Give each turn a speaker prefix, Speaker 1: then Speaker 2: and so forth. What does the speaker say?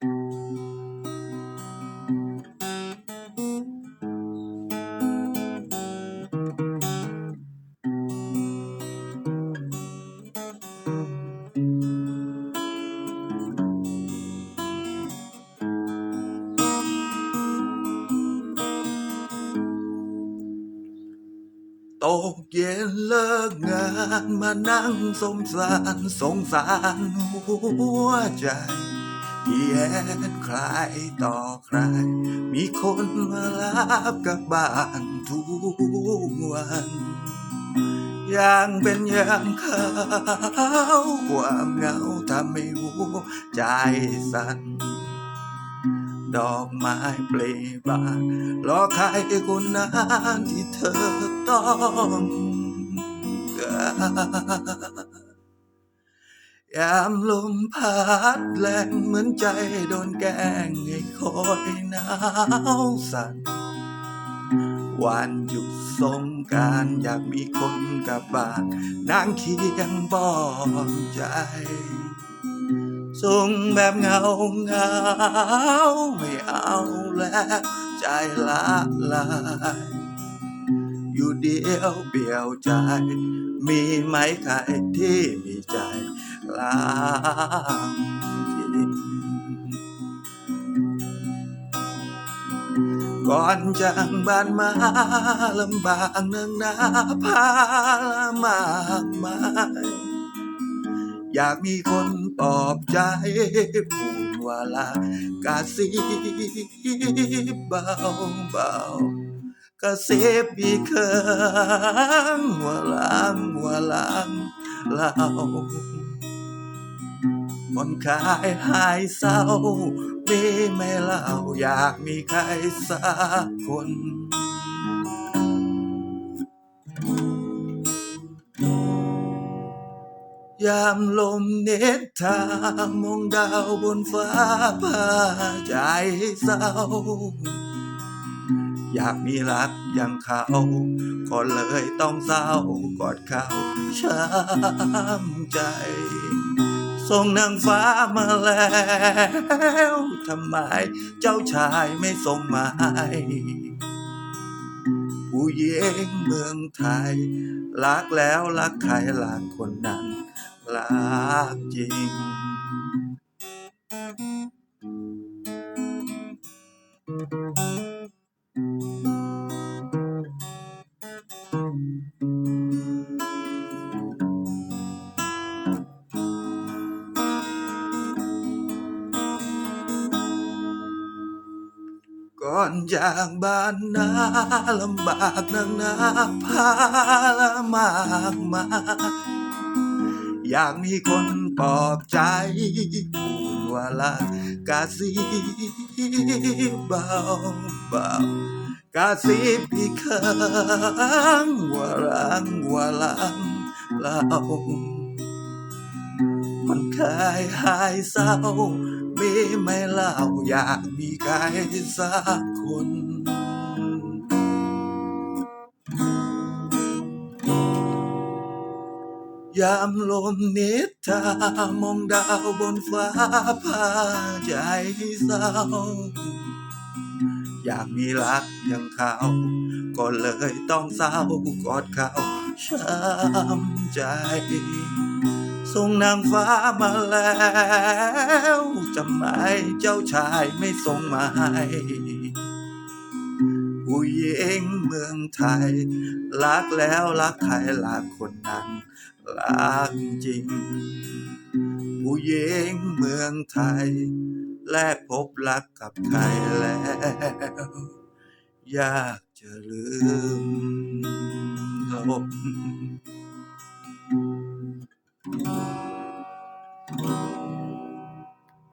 Speaker 1: ตกเย็นเลิกงานมานั่งสมสารสงสารหัวใจ ที่แอนใครต่อใคร มีคนมาลับกับบ้านทุกวันอย่างเป็นยามเขาความเหงาทำให้หัวใจสั่นดอกไม้เปลบานรอใครคนนั้นที่เธอต้องการ ยามลมพัดแรงเหมือนใจโดนแกงให้คอยหนาวสั่นวันหยุดสงการอยากมีคนกับบ้านนั่งเคียงบอนใจส่งแบบเงาเงาไม่เอาแล้วใจละลายอยู่เดียวเปี่ยวใจ มีไหมใครที่มีใจ ลางก่อนจากบ้านมาลำบากเนืองนาพามากมายอยากมีคนปลอบใจพูดว่าลากาซิบเบาเบากระซิบอีกครั้งว่าลังว่าลังเรา คนขายหายเศร้ามีไม่เล่าอยากมีใครสักคนยามลมเน็ตทามองดาวบนฟ้าพาใจเศร้า อยากมีรักอย่างเขา ก็เลยต้องเศร้ากอดเขาช้ำใจ ส่งนางฟ้ามาแล้วทำไมเจ้าชายไม่ส่งมาให้ผู้หญิงเมืองไทย รักแล้วรักใครรักคนนั้นรักจริง อนจากบ้านนาลำบากนักนาพาละมากมายอยากมีคนปลอบใจพูดว่าลักกาซีเบาเบากาซีอีกครั้งว่ารังว่าลังเรามันเคยหายเศร้า มีไหม่เล่าอยากมีใครสักคนยามลมนิทามองดาวบนฟ้าพาใจเศร้า อยากมีรักอย่างเขาก็เลยต้องเศร้ากอดเขาช้ำใจ ส่งนางฟ้ามาแล้วจำไมเจ้าชายไม่ส่งมาให้ผู้หญิงเมืองไทย รักแล้วรักใครรักคนนั้น รักจริง ผู้หญิงเมืองไทย แลกพบรักกับใครแล้ว ยากจะลืมลบ